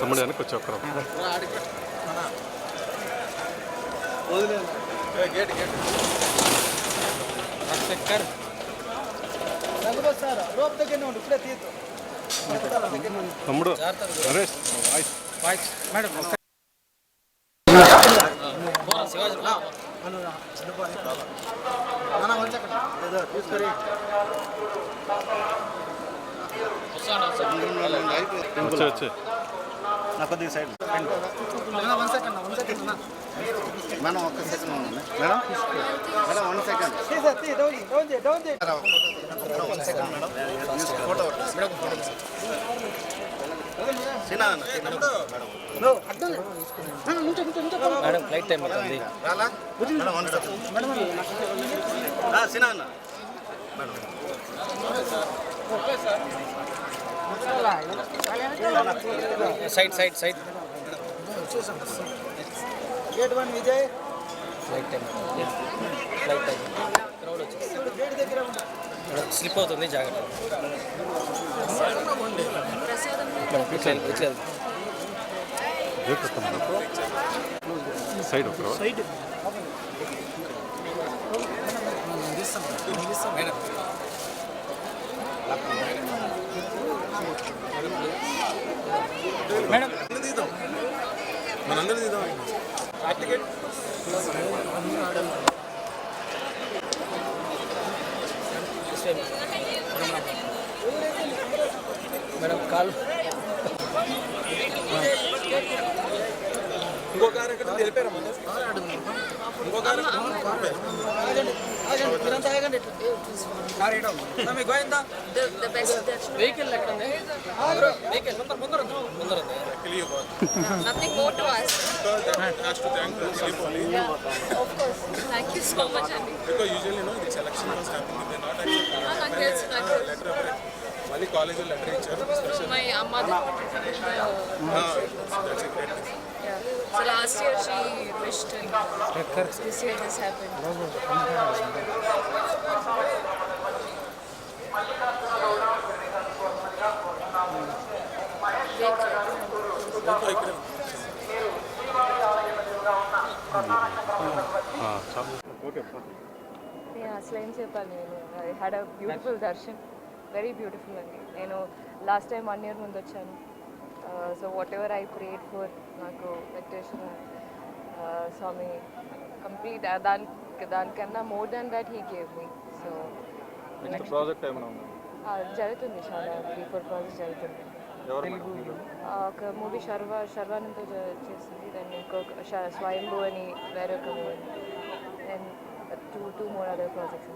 తమ్ముడు వెనక్కి వచ్చి ఒక్కరు. తమ్ముడు నరేష్ మేడం తీసుకొని కొద్దిగా side. One second one second madam? ఒక్క సెకండ్ ఉండండి వన్ సెకండ్ ఫ్లైట్ టైం అవుతుంది. రాలా? మేడం వన్ సెకండ్ సినా అన్న side side side. Gate one Vijay. Flight time flight time crowd వచ్చేసి స్లిప్ అవుతుంది జాగ్రత్త. ఇట్లా ఇట్లా సైడ్ ఒకరు మేడం మేడం కాల్. ఆగండి ఆగండి మీరంతా ఆగండి మీకు పోయిందా? The, the best. Darshan. Vehicle ఎక్కడ వెహికల్ ముందర ముందర. ముందర. Nothing more to ask. Yeah, of course. Thank you so much, Andy. Because usually, you know, the selection was happening, they're not accepting Ah, నాకు తెలుసు, నాకు తెలుసు. letter of it. మళ్ళీ college letter ఇచ్చారు special My amma, uh, that's a great yeah. So last year she wished, and this year this happened. నేను అసలు ఏం చెప్పాలి నేను? I had a beautiful darshan very beautiful అండి. నేను లాస్ట్ టైం వన్ ఇయర్ ముందు వచ్చాను. So whatever I prayed for నాకు వెంకటేశ్వర స్వామి కంప్లీట్ దానికి దానికన్నా more than that he gave me so project జరుగుతుంది చాలా. త్రీ ఫోర్ ప్రాజెక్ట్స్ జరుగుతుంది. ఒక మూవీ శర్వ శర్వానంతో జ- చేసింది దాన్ని ఇంకొక శ- స్వయంభూ అని వేరొక movie and two two more other projects